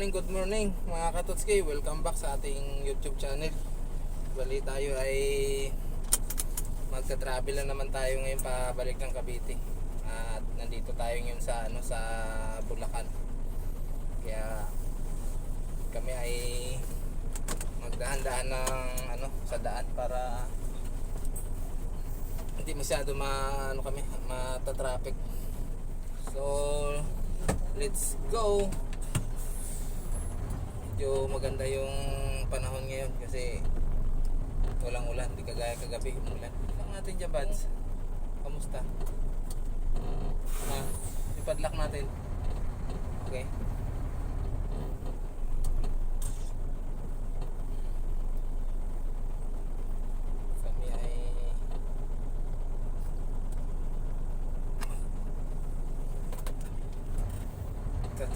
morning, good morning mga katotski. Welcome back sa ating YouTube channel. Bali tayo ay magta-travel na naman tayo ngayon pabalik ng Cavite. At nandito tayo ngayon sa ano sa Bulacan. Kaya kami ay magdahan-dahan ng ano sa daan para hindi masyado ma ano kami mata-traffic. So let's go. Medyo maganda yung panahon ngayon kasi walang ulan, di kagaya kagabi umulan. Lang natin dyan, Bads. Kamusta? Ha? Yung padlock natin. Okay. Kami ay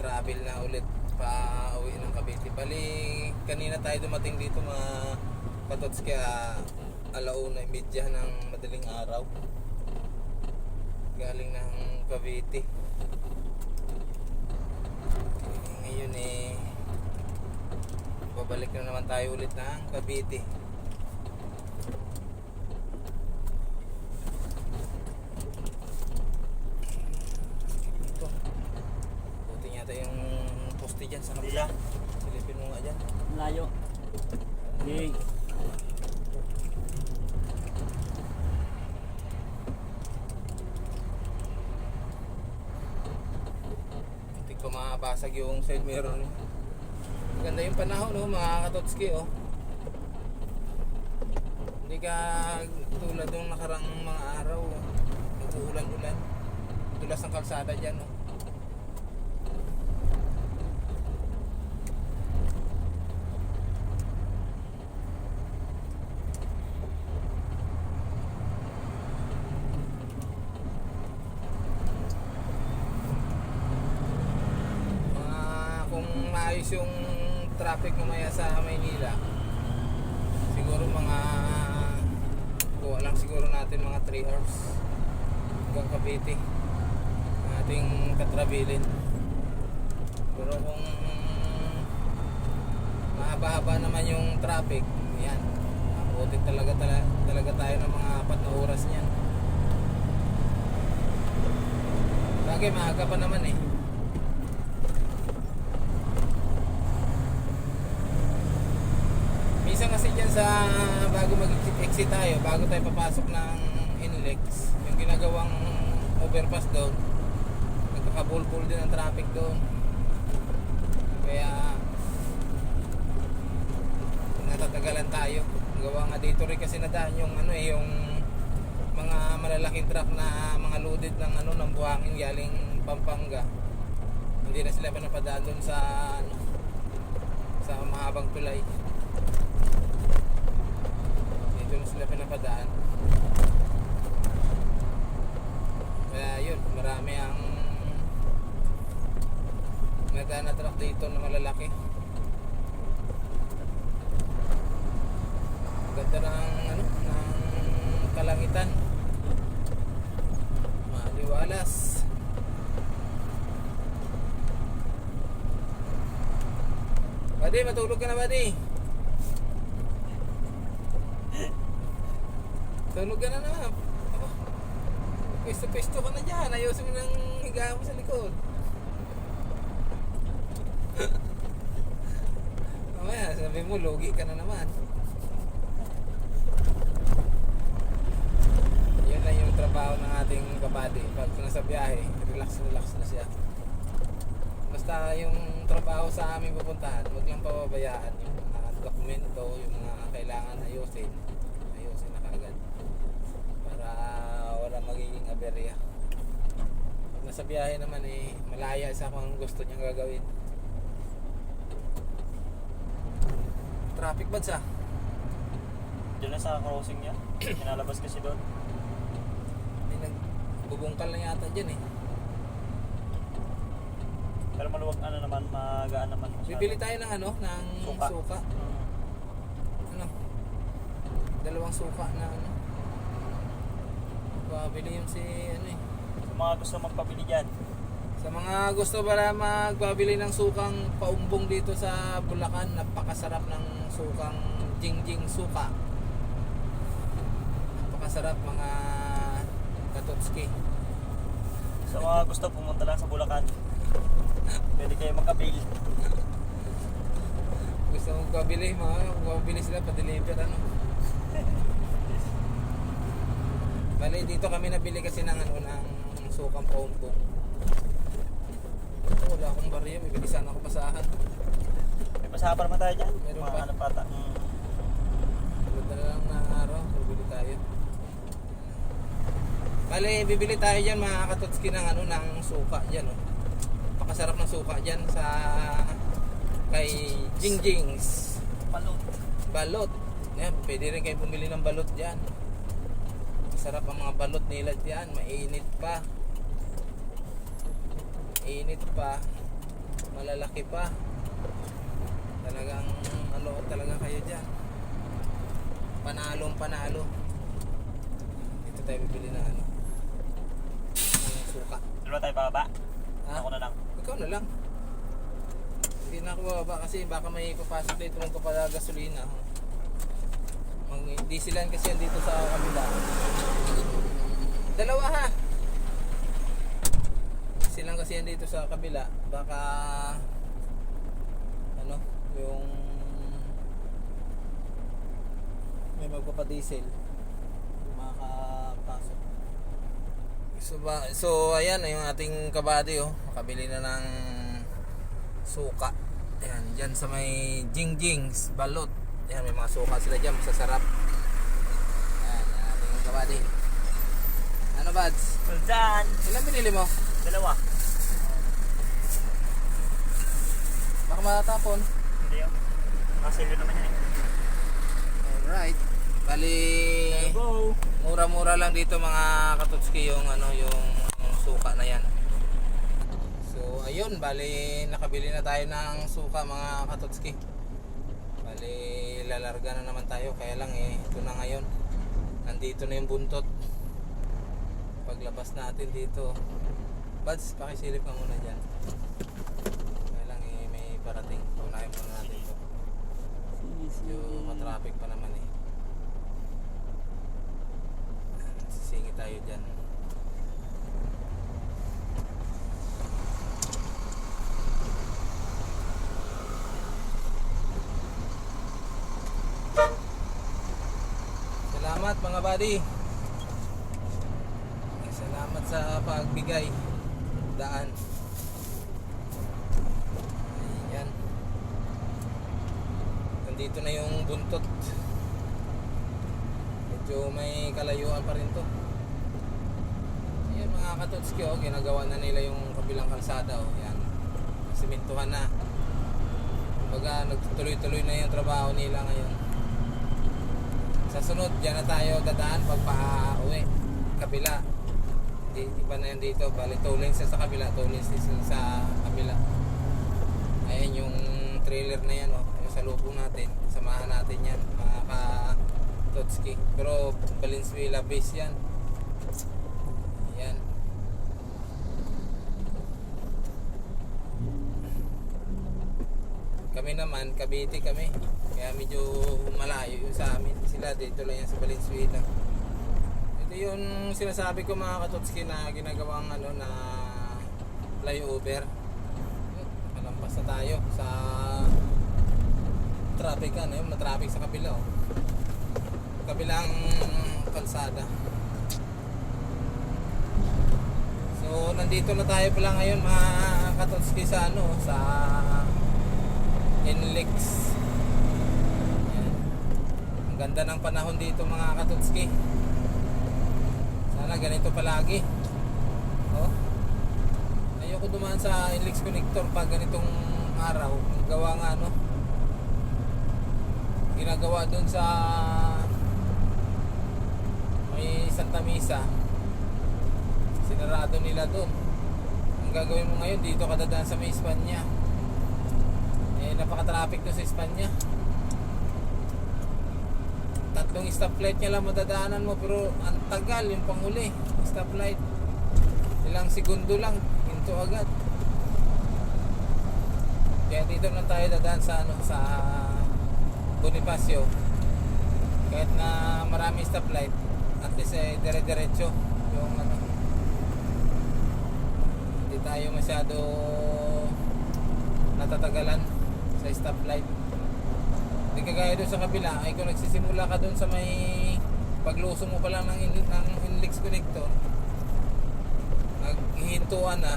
travel na ulit pa uwi ng Cavite. Bali, kanina tayo dumating dito mga katots kaya alauna media ng madaling araw. Galing ng Cavite. Ngayon eh, babalik na naman tayo ulit ng Cavite. Ito. Buti yata yung poste dyan sa kabila. Silipin mo nga dyan. Layo. Yay. Hindi ko mabasag yung side mirror niya. Ganda yung panahon no, mga katotski oh. Hindi ka tulad nung nakarang mga araw. oh. Nag-uulan-ulan. Tulas ng kalsada dyan oh. mga kung maayos yung traffic mamaya sa Maynila. Siguro mga kuha lang siguro natin mga 3 hours. Hanggang Cavite. Ating katrabilin pero kung mahaba-haba naman yung traffic yan. Abutin talaga, talaga, talaga tayo ng mga apat na oras niyan. Bagay maaga pa naman eh Minsan kasi dyan sa bago mag-exit tayo, bago tayo papasok ng NLEX, yung ginagawang overpass doon, nagkakabulbul din ang traffic doon. Kaya natatagalan tayo. Gawa nga dito rin kasi nadaan yung ano eh, yung mga malalaking truck na mga loaded ng ano ng buhangin galing Pampanga. Hindi na sila pinapadaan doon sa ano sa mahabang tulay na sila pinapadaan. Kaya yun marami ang nadaan na truck dito na malalaki. Ganda ng ano ng kalangitan. Maliwalas. Buddy, matulog ka na, buddy. Tulog ka na na. Oh. Pwesto-pwesto ka na dyan. Ayusin mo ng higa mo sa likod. Mamaya, sabi mo, logi ka na naman. Yan lang yung trabaho ng ating kabady. Pag nasa biyahe, relax-relax na siya. Basta yung trabaho sa aming pupuntahan, huwag lang pababayaan yung mga dokumento, yung mga kailangan ayusin. Ayusin na kaagad. Para wala magiging aberya. Pag nasa biyahe naman eh, malaya sa kung gusto niyang gagawin. Traffic ba sa? Diyan na sa crossing niya. Kinalabas kasi doon. May nagbubungkal na yata dyan eh. Pero maluwag ano naman, magaan naman. Bibili tayo ng ano, ng Suka. suka. Mm. Ano? Dalawang suka na ano. Pabili yung si ano eh. Sa mga gusto magpabili dyan. Sa mga gusto pala magpabili ng sukang paumbong dito sa Bulacan, napakasarap ng sukang Jingjing Suka. Napakasarap mga katotski. Sa mga gusto pumunta lang sa Bulacan, pwede kayo mag-avail. Gusto mong pabili, mga pabili sila pa-deliver ano. Bali dito kami nabili kasi ng ano ng sukang paumbong. Ito, wala akong barya, bibili sana ako basahan. May pasaha pa naman tayo dyan. Meron pa. ano pata. Mm. Tulad na lang ng araw, bibili tayo. Bale, bibili tayo dyan mga katotski ng ano, ng suka dyan. Oh. Pakasarap ng suka dyan sa kay Jingjings. Palot. Balot. Yan, pwede rin kayo bumili ng balot dyan. Masarap ang mga balot nila dyan. Mainit pa. Mainit pa. Malalaki pa. Talagang ano talaga kayo dyan. Panalong panalo. Dito tayo bibili ng ano. Ng suka. Dalawa tayo bababa. Ha? Ako na lang. Ikaw na lang. Hindi na ako bababa kasi baka may papasok dito mong kapala Mang dieselan kasi dito sa kabila. Dalawa ha. Silang kasi yan dito sa kabila. Baka ano, yung may magpapadiesel makakapasok. So, ba, so ayan yung ating kabady oh. Makabili na ng suka. Ayan, dyan sa may jingjings, balot. Ayan, may mga suka sila dyan, masasarap. Ayan, ating kabady. Ano bads? Done. Ilan binili mo? Dalawa. Baka matatapon. Hindi yun. Kasilyo naman yan eh. Alright. Bali, mura-mura lang dito mga katutski yung ano yung, yung suka na yan. So ayun, bali nakabili na tayo ng suka mga katutski. Bali lalarga na naman tayo kaya lang eh ito na ngayon. Nandito na yung buntot. Paglabas natin dito. Buds, pakisilip ka muna dyan. Kaya lang eh may parating. Unahin muna natin ito. Medyo matraffic pa naman eh. Sisingit tayo dyan. Salamat mga buddy. Salamat sa pagbigay. Daan. Ayan. Nandito na yung buntot. Medyo may kalayuan pa rin to. Ayan mga katotski oh, ginagawa na nila yung kabilang kalsada oh. Yan. Simintuhan na. Kumbaga nagtutuloy-tuloy na yung trabaho nila ngayon. Sa sunod, dyan na tayo dadaan pag pa-uwi. Kabila. Di, iba na yan dito. Bali, two lanes sa kabila. Two lanes sa kabila. Ayan yung trailer na yan. Oh. Yung sa lubong natin. Samahan natin yan. Mga ka Totski. Pero Valenzuela base yan. Ayan. Naman, Cavite kami. Kaya medyo malayo yung sa amin. Sila dito lang yan sa Valenzuela. Ito yung sinasabi ko mga katotski na ginagawang ano na flyover. Malampas na tayo sa traffic ano yung traffic sa kabila oh. Kabilang kalsada. So nandito na tayo pala ngayon mga katotski sa ano sa Inlex. Yan. Ang ganda ng panahon dito mga katotski. Sana ganito palagi. Oh. Ayoko dumaan sa Inlex connector pag ganitong araw. Gawa nga ano. Ginagawa doon sa may Santa Misa. Sinarado nila doon. Ang gagawin mo ngayon dito ka dadaan sa may Espanya. Eh napaka-traffic doon sa Espanya. Tatlong stoplight niya lang madadaanan mo pero ang tagal yung panghuli. Stoplight. Ilang segundo lang. hinto agad. Kaya dito na tayo dadaan sa ano sa Bonifacio. Kahit na marami stoplight, at least eh dire-diretso yung ano. Hindi tayo masyado natatagalan sa stoplight. Hindi kagaya doon sa kabila, ay kung nagsisimula ka doon sa may paglusong mo pa lang ng, in, ng inlex connector, naghihintuan na,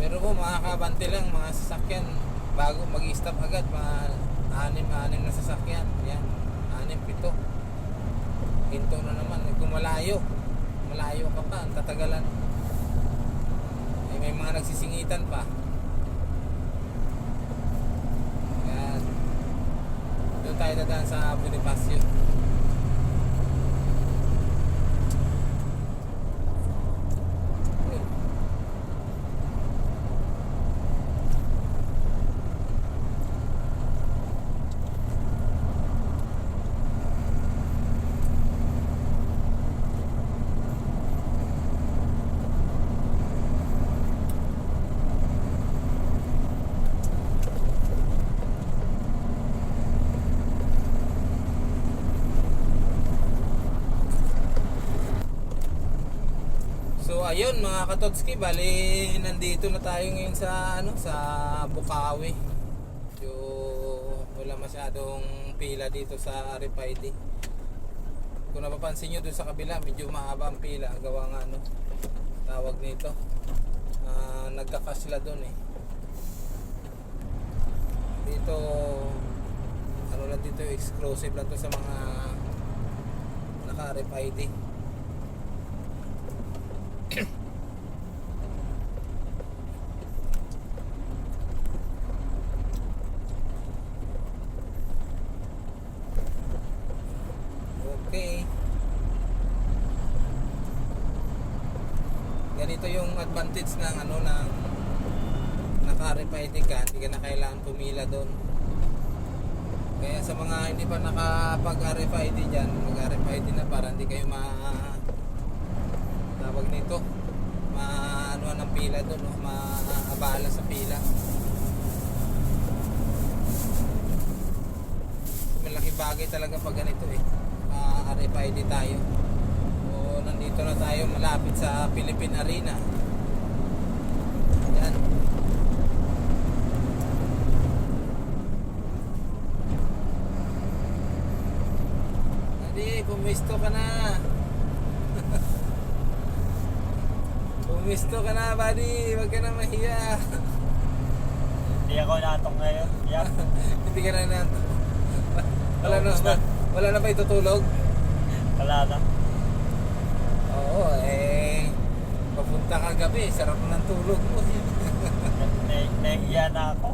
pero po makakabante lang mga sasakyan bago mag-stop agad, mga anim-anim na sasakyan. Yan, anim, pito. Hinto na naman. Eh, Kung malayo, malayo ka pa, ang tatagalan. Eh, may mga nagsisingitan pa. Yan. Doon tayo dadaan sa Bonifacio. So ayun mga katotski, bali nandito na tayo ngayon sa ano sa Bukawi. So wala masyadong pila dito sa RFID. Kung napapansin nyo doon sa kabila, medyo mahaba ang pila. Gawa nga ano, tawag nito. Ah, nagkakas sila doon eh. Dito, ano lang dito, exclusive lang to sa mga naka-RFID. Okay. Ganito yung advantage ng ano ng naka-RFID ka, hindi ka na kailangan pumila doon. Kaya sa mga hindi pa nakapag-RFID dyan, mag-RFID na ma tawag nito ma ano ng pila doon, no? maabala sa pila. malaking bagay talaga pag ganito eh. Uh, RFID tayo. O nandito na tayo malapit sa Philippine Arena. Yan. Pumisto ka na. pumisto ka na, buddy. Huwag ka na mahiya. Hindi ako natong ngayon. Yan. Hindi ka na na. Wala na, na. wala na ba itutulog? Wala na. Oo, eh. Papunta ka gabi, sarap ng tulog mo. Na- Nahiya na ako.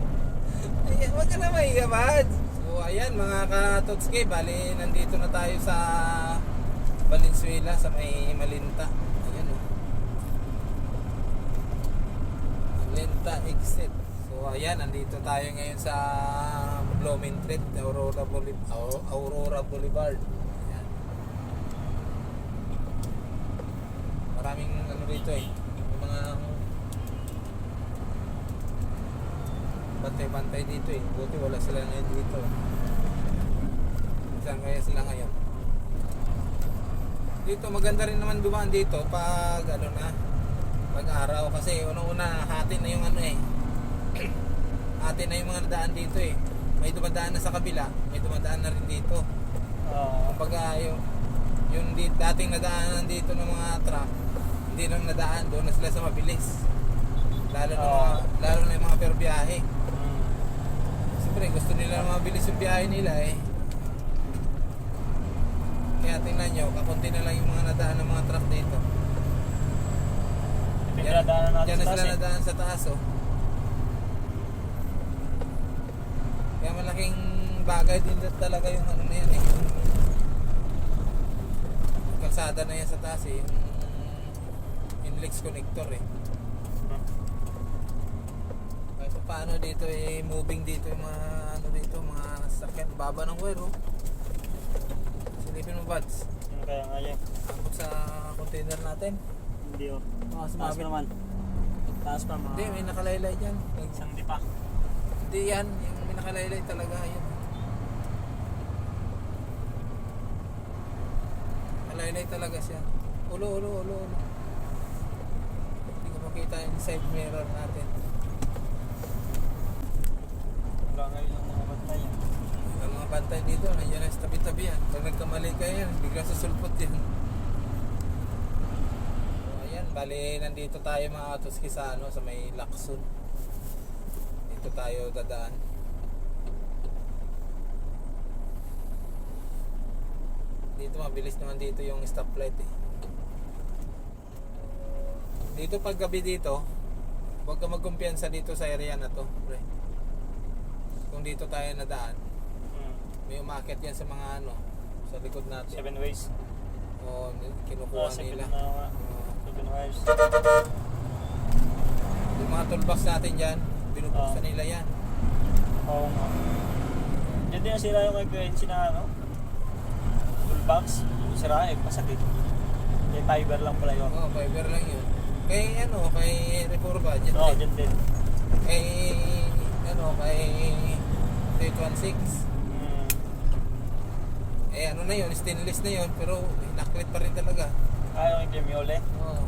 Ay, wag ka na mahiya, Bad. Ayan, mga katotski, bali, nandito na tayo sa Valenzuela, sa may Malinta. Ayan, oh. Malinta exit. So, ayan, nandito tayo ngayon sa Blumentritt, Aurora Boulevard. Aurora Boulevard. Ayan. Maraming ano dito eh. Yung mga bantay-bantay dito eh. Buti wala sila ngayon dito. Saan kaya sila ngayon? Dito maganda rin naman dumaan dito pag ano na pag araw kasi unang-una hati na yung ano eh. hati na yung mga nadaan dito eh. May dumadaan na sa kabila, may dumadaan na rin dito. Oo. Kumbaga yung yung di, dating nadaanan dito ng mga truck, hindi nang nadaan doon na sila sa mabilis. Lalo na Oo. mga, lalo na yung mga per biyahe. Mm. Siyempre gusto nila mabilis yung biyahe nila eh. Kaya tingnan nyo, kakunti na lang yung mga nadaan ng mga truck dito. Diyan na sila eh. nadaan sa taas oh. Kaya malaking bagay din talaga yung ano na yan eh. Yung kalsada na yan sa taas eh. Yung inlex connector eh. Hmm. Kahit pa paano dito eh, moving dito yung mga ano dito, mga sasakyan. Baba ng wire oh. Silipin mo buds. Yun kaya nga yan. Abot sa container natin. Hindi oh. Oh, Taas sumabit. naman. Taas pa mga... Hindi, may nakalaylay dyan. Isang di pa. Hindi yan, yung may nakalaylay talaga. Yun. Nakalaylay talaga siya. Ulo, ulo, ulo, ulo. Hindi ko makita yung side mirror natin. Wala ngayon ang mga bantay. Ang mga bantay dito, nandiyan na sa tabi-tabi yan. Pag nagkamali ka yan, bigla susulpot yan. So, ayan, bali nandito tayo mga autos sa ano, sa may Lakson. Dito tayo dadaan. Dito mabilis naman dito yung stoplight eh. Dito pag gabi dito, huwag ka magkumpiyansa dito sa area na to. Pre. Kung dito tayo nadaan, Hmm. may umakit yan sa mga ano, sa likod natin. Seven ways. O kinukuha Ah, nila. na. Oo. Seven ways. yung mga toolbox natin dyan, binubuksan Ah. nila yan. Oo nga. Diyan din nasira yung kay Gwency na ano? Toolbox. Sira eh, masakit. May fiber lang pala yun. Oo, fiber lang yun. Kay ano, kay Reforma, dyan Oo, din. dyan din. Kay, ano, kay 816. Eh ano na yun, stainless na yun, pero naklit pa rin talaga. Ayaw yung Gemiole. Oo.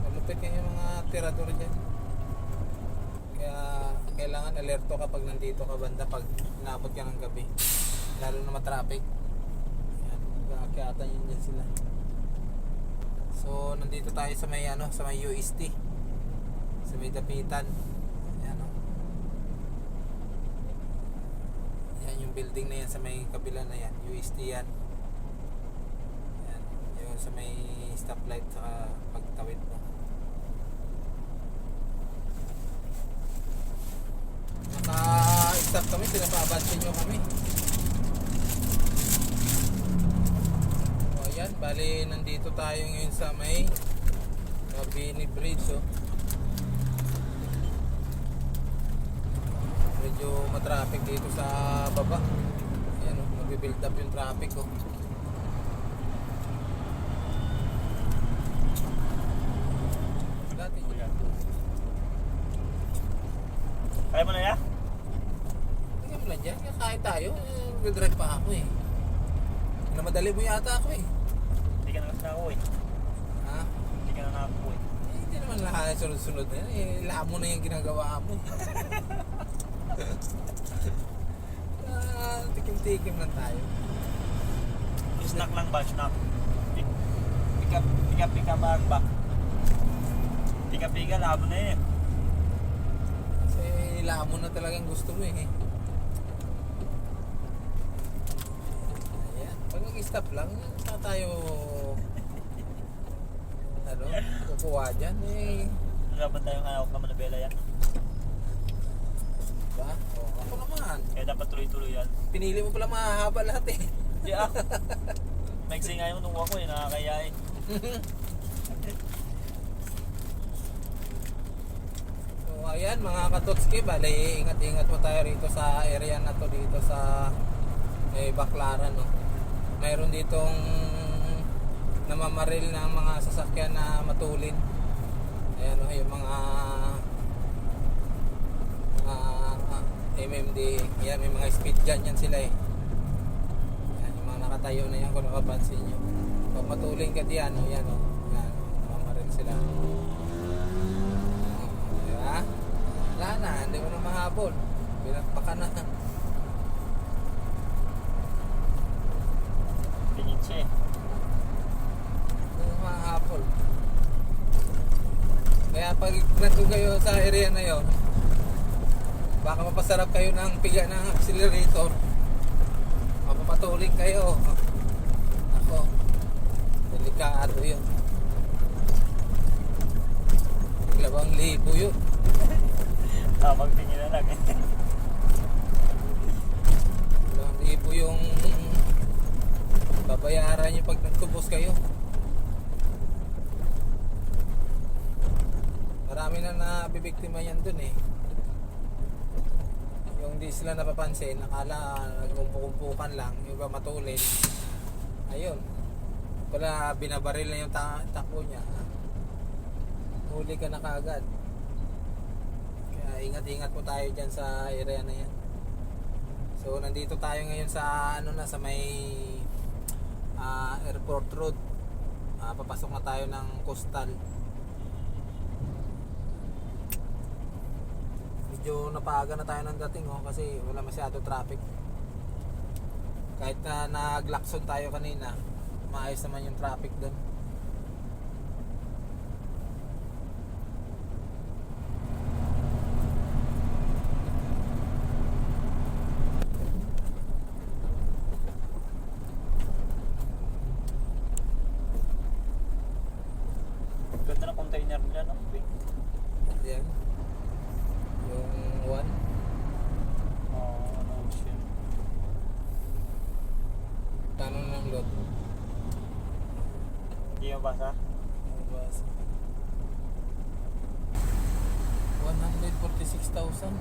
Malupit yun yung mga tirador dyan. Kaya kailangan alerto kapag nandito ka banda pag inabot ka ng gabi. Lalo na matraffic. Yan, kaakyatan yun dyan sila. So, nandito tayo sa may ano, sa may UST. Sa may dapitan. Yan o. Yan yung building na yan sa may kabila na yan. UST yan. Yan. Yung sa may stoplight sa pagtawid mo. Naka-stop kami, pinapabansin nyo kami. O ayan, bali nandito tayo ngayon sa may Mabini Bridge oh. Medyo matraffic dito sa baba. Ayan oh, magbi-build up yung traffic oh. Dati Kaya mo na ya? Tingnan mo lang dyan, kakain tayo. Nag-drive pa ako eh. Namadali mo yata ako eh. Hindi ka na kasi ako eh. Ha? Hindi ka na nakapo eh. Eh, hindi naman lahat sunod-sunod na yan. Eh, lamo na yung ginagawa mo. tikim-tikim lang tayo. Snack lang ba? Snack. Pika, pika, pika ba ba? Pika, pika, labo na eh. Kasi lamo na talagang gusto mo eh. Ayan. Pag nag-stop lang, saan tayo ano, kukuha dyan eh. Dapat tayong hawak ka manabela yan. Diba? O, ako naman. Kaya dapat tuloy-tuloy yan. Pinili mo pala mahahaba lahat eh. Hindi ah. Maiksi nga yung nung ako eh, nakakaya eh. So ayan mga katotski, bali ingat-ingat po tayo rito sa area na to dito sa eh, Baclaran no. Mayroon ditong namamaril na mga sasakyan na matulin. Ayan no, yung mga ah, MMD, yan may mga speed dyan yan sila eh. Yan, yung mga nakatayo na yan kung nakapansin nyo. Pag matulin ka diyan, no, yan o. Yan, namamaril sila. Di ba? Wala na, hindi mo na mahabol. Pinagpaka na. Siya eh. Hindi mahabol. Kaya pag nandun kayo sa area na yon, baka mapasarap kayo ng piga ng accelerator. Mapapatuling kayo. Ako, delikado yun. Dalawang libo yun. Tawag tingin na lang. Dalawang libo yung babayaran nyo pag nagtubos kayo. Marami na nabibiktima yan dun eh. Yung di sila napapansin, nakala nagumpukumpukan lang, yung iba matulin. Ayun. pala binabaril na yung ta- takbo niya. Huli ka na kaagad. Kaya ingat-ingat po tayo dyan sa area na yan. So nandito tayo ngayon sa ano na sa may ah, airport road. Ah, papasok na tayo ng coastal. Medyo napaaga na tayo ng dating oh, kasi wala masyado traffic. Kahit na naglakson tayo kanina, maayos naman yung traffic doon. Ganda ng container nila, no? Big. Yan. Yung one. Oh, ano siya. Tanong ng load. Hindi mabasa? Ano ba? 146,000.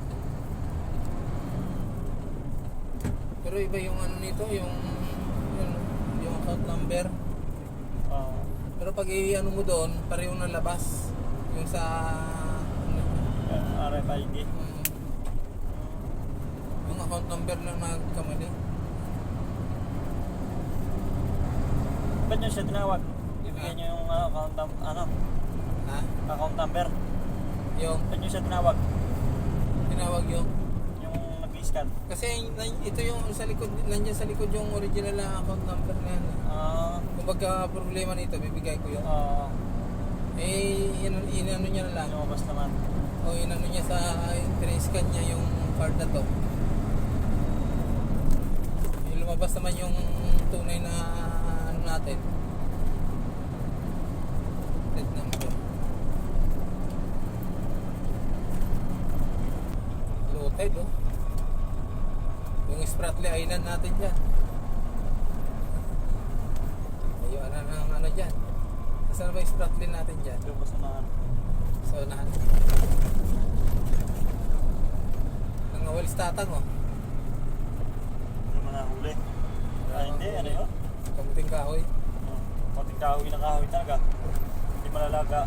Pero iba yung ano nito, yung yung, yung account number. Oo. Pero pag i-ano mo doon, pareho na labas. Yung sa ano, Yan, RFID. mm, yung account number lang nagkamali. Ba't nyo siya tinawag? Ibigay nyo yung uh, account, num- ano, Ha? account number. Yung Ba't nyo siya tinawag? tinawag yung Yung nag-scan. kasi nan- ito yung sa likod nandiyan sa likod yung original na account number na yan. Ah, Kung pagka problema nito, bibigay ko yun. uh, Eh, inano, inano niya na lang. lumabas naman. O inano niya sa, scan niya yung card na to. Eh, lumabas naman yung tunay na ano natin. Red number. Loaded oh. Yung Spratly Island natin dyan. Ayun na ng ano dyan. Nasaan ba yung Spratly natin dyan? Lumabas naman. So, unahan. Nangawalis tatang oh. Ano man nahuli? Ah, hindi. Ano yun? Kamuting kahoy. Oh, Konting kahoy na kahoy talaga. Hindi malalaga.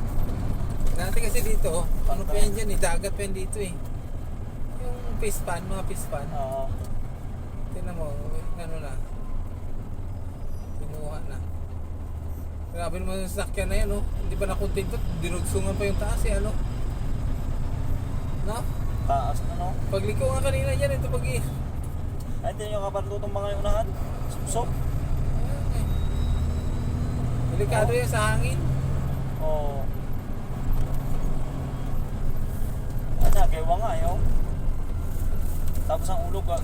Dati kasi dito, ano pa yan dyan eh, dagat pa yan dito eh. Yung fish pan, mga fish pan. Oo. Tingnan mo, ano na. Pinuha na. Grabe naman yung sasakyan na yan, oh. Hindi ba nakontento? Dinugsungan pa yung taas eh, ano? No? Taas na no. Pagliko nga kanina dyan, ito pag i... Ay, hindi nyo kapatutong mga yung unahan. Supsop. Delikado yan sa hangin. Oo. Ay, nagawa nga yun. Tapos ang ulo ka.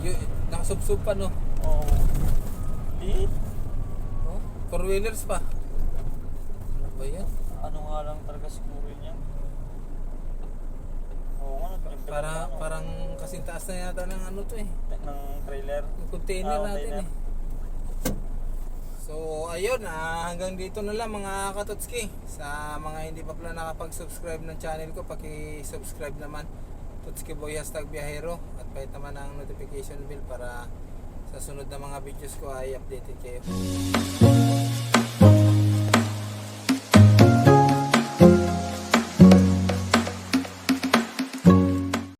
Yung, nakasubsub pa, no? Oo. Di. Oh, four wheelers pa. Ano ba yan? Ano nga lang talaga siguro yun yan. Oo nga, Para, ano, parang kasing taas na yata ng ano to eh. ng trailer. Yung container Ah, natin eh. So, ayun, ah, hanggang dito na lang mga katotski. Sa mga hindi pa pala nakapag-subscribe ng channel ko, paki-subscribe naman. Totski Boy Hashtag Biyahero. At pahit naman ang notification bell para sa sunod na mga videos ko ay updated kayo.